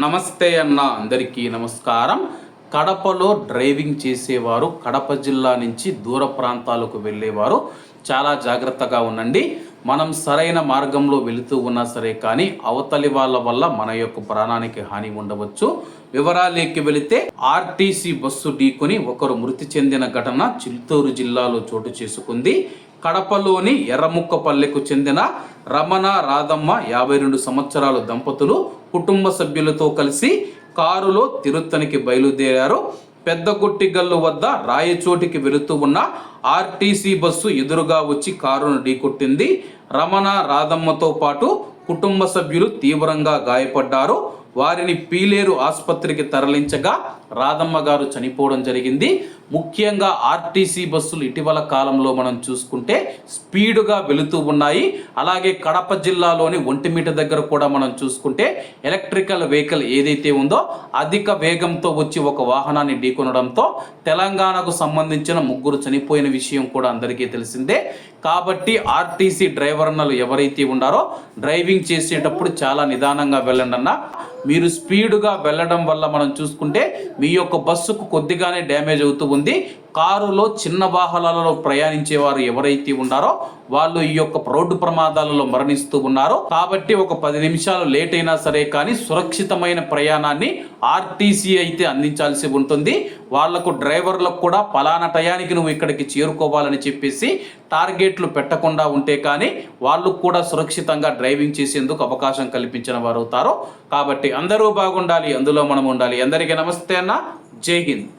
నమస్తే అన్న అందరికీ నమస్కారం. కడపలో డ్రైవింగ్ చేసేవారు కడప జిల్లా నుంచి దూర ప్రాంతాలకు వెళ్ళేవారు. చాలా జాగ్రత్తగా ఉండండి. మనం సరైన మార్గంలో వెళుతూ ఉన్నా సరే కానీ అవతలి వాళ్ళ వల్ల మన యొక్క ప్రాణానికి హాని ఉండవచ్చు. వివరాలేకి వెళితే ఆర్టీసీ బస్సు ఢీకొని ఒకరు మృతి చెందిన ఘటన చిత్తూరు జిల్లాలో చోటు చేసుకుంది. కడపలోని ఎర్రముక్కపల్లెకు చెందిన రమణ రాధమ్మ యాభై రెండు సంవత్సరాల దంపతులు కుటుంబ సభ్యులతో కలిసి కారులో తిరుత్తనికి బయలుదేరారు. పెద్దగొట్టిగల్లు వద్ద రాయచోటికి వెళుతూ ఉన్న ఆర్టీసీ బస్సు ఎదురుగా వచ్చి కారును ఢీకొట్టింది. రమణ రాధమ్మతో పాటు కుటుంబ సభ్యులు తీవ్రంగా గాయపడ్డారు. వారిని పీలేరు ఆసుపత్రికి తరలించగా రాధమ్మ గారు చనిపోవడం జరిగింది. ముఖ్యంగా ఆర్టీసీ బస్సులు ఇటీవల కాలంలో మనం చూసుకుంటే స్పీడుగా వెళుతూ ఉన్నాయి. అలాగే కడప జిల్లాలోని ఒంటిమిట దగ్గర కూడా మనం చూసుకుంటే ఎలక్ట్రికల్ వెహికల్ ఏదైతే ఉందో అధిక వేగంతో వచ్చి ఒక వాహనాన్ని ఢీకొనడంతో తెలంగాణకు సంబంధించిన ముగ్గురు చనిపోయిన విషయం కూడా అందరికీ తెలిసిందే. కాబట్టి ఆర్టీసీ డ్రైవర్నలు ఎవరైతే ఉన్నారో డ్రైవింగ్ చేసేటప్పుడు చాలా నిదానంగా వెళ్ళండి అన్న మీరు స్పీడ్గా వెళ్ళడం వల్ల మనం చూసుకుంటే మీ యొక్క బస్సుకు కొద్దిగానే డ్యామేజ్ అవుతూ ఉంది. కారులో చిన్న వాహనాలలో ప్రయాణించే వారు ఎవరైతే ఉన్నారో వాళ్ళు ఈ యొక్క రోడ్డు ప్రమాదాలలో మరణిస్తూ ఉన్నారు. కాబట్టి ఒక పది నిమిషాలు లేట్ అయినా సరే కానీ సురక్షితమైన ప్రయాణాన్ని ఆర్టీసీ అయితే అందించాల్సి ఉంటుంది. వాళ్ళకు డ్రైవర్లకు కూడా పలానా టయానికి నువ్వు ఇక్కడికి చేరుకోవాలని చెప్పేసి టార్గెట్లు పెట్టకుండా ఉంటే కానీ వాళ్ళు కూడా సురక్షితంగా డ్రైవింగ్ చేసేందుకు అవకాశం కల్పించిన వారు అవుతారు. కాబట్టి అందరూ బాగుండాలి అందులో మనం ఉండాలి. అందరికీ నమస్తే అన్న. జై హింద్.